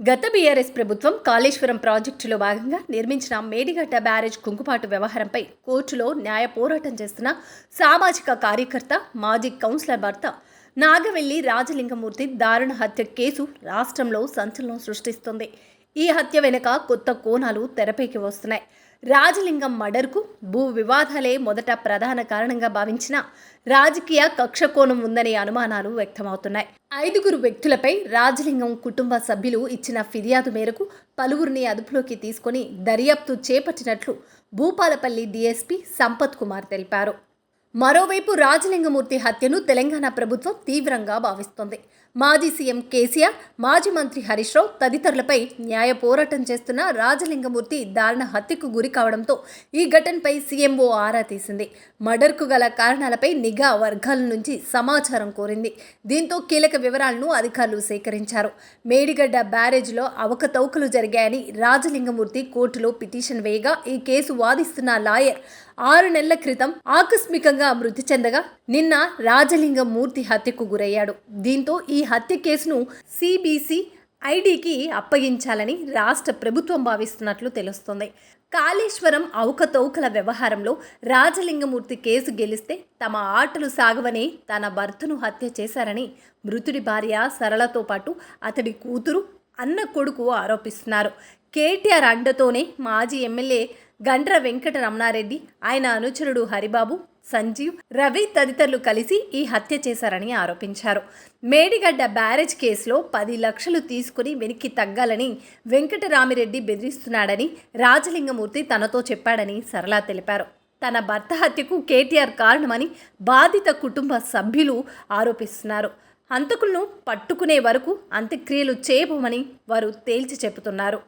గత బీఆర్ఎస్ ప్రభుత్వం కాళేశ్వరం ప్రాజెక్టులో భాగంగా నిర్మించిన మేడిగడ్డ బ్యారేజ్ కుంకుపాటు వ్యవహారంపై కోర్టులో న్యాయ పోరాటం చేస్తున్న సామాజిక కార్యకర్త మాజీ కౌన్సిలర్ భర్త నాగవెల్లి రాజలింగమూర్తి దారుణ హత్య కేసు రాష్ట్రంలో సంచలనం సృష్టిస్తుంది. ఈ హత్య వెనుక కొత్త కోణాలు తెరపైకి వస్తున్నాయి. రాజలింగం మర్డర్కు భూ వివాదాలే మొదట ప్రధాన కారణంగా భావించిన రాజకీయ కక్షకోణం ఉందనే అనుమానాలు వ్యక్తమవుతున్నాయి. ఐదుగురు వ్యక్తులపై రాజలింగం కుటుంబ సభ్యులు ఇచ్చిన ఫిర్యాదు మేరకు పలువురిని అదుపులోకి తీసుకొని దర్యాప్తు చేపట్టినట్లు భూపాలపల్లి డీఎస్పీ సంపత్ కుమార్ తెలిపారు. మరోవైపు రాజలింగమూర్తి హత్యను తెలంగాణ ప్రభుత్వం తీవ్రంగా భావిస్తోంది. మాజీ సీఎం కేసీఆర్ మాజీ మంత్రి హరీష్ రావు తదితరులపై న్యాయ పోరాటం చేస్తున్న రాజలింగమూర్తి దారుణ హత్యకు గురి కావడంతో ఈ ఘటనపై సీఎంఓ ఆరా తీసింది. మర్డర్కు గల కారణాలపై నిఘా వర్గాల నుంచి సమాచారం కోరింది. దీంతో కీలక వివరాలను అధికారులు సేకరించారు. మేడిగడ్డ బ్యారేజ్లో అవకతవకలు జరిగాయని రాజలింగమూర్తి కోర్టులో పిటిషన్ వేయగా ఈ కేసు వాదిస్తున్న లాయర్ ఆరు నెలల క్రితం ఆకస్మికంగా మృతి చెందగా నిన్న రాజలింగం మూర్తి హత్యకు గురయ్యాడు. దీంతో ఈ హత్య కేసును సిబిసి ఐడికి అప్పగించాలని రాష్ట్ర ప్రభుత్వం భావిస్తున్నట్లు తెలుస్తోంది. కాళేశ్వరం అవకతవకల వ్యవహారంలో రాజలింగమూర్తి కేసు గెలిస్తే తమ ఆటలు సాగవని తన భర్తను హత్య చేశారని మృతుడి భార్య సరళతో పాటు అతడి కూతురు అన్న కొడుకు ఆరోపిస్తున్నారు. కేటీఆర్ అండతోనే మాజీ ఎమ్మెల్యే గండ్ర వెంకట రమణారెడ్డి ఆయన అనుచరుడు హరిబాబు సంజీవ్ రవి తదితరులు కలిసి ఈ హత్య చేశారని ఆరోపించారు. మేడిగడ్డ బ్యారేజ్ కేసులో పది లక్షలు తీసుకుని వెనక్కి తగ్గాలని వెంకటరామిరెడ్డి బెదిరిస్తున్నాడని రాజలింగమూర్తి తనతో చెప్పాడని సరళ తెలిపారు. తన భర్త హత్యకు కేటీఆర్ కారణమని బాధిత కుటుంబ సభ్యులు ఆరోపిస్తున్నారు. హంతకులను పట్టుకునే వరకు అంత్యక్రియలు చేయబోమని వారు తేల్చి చెబుతున్నారు.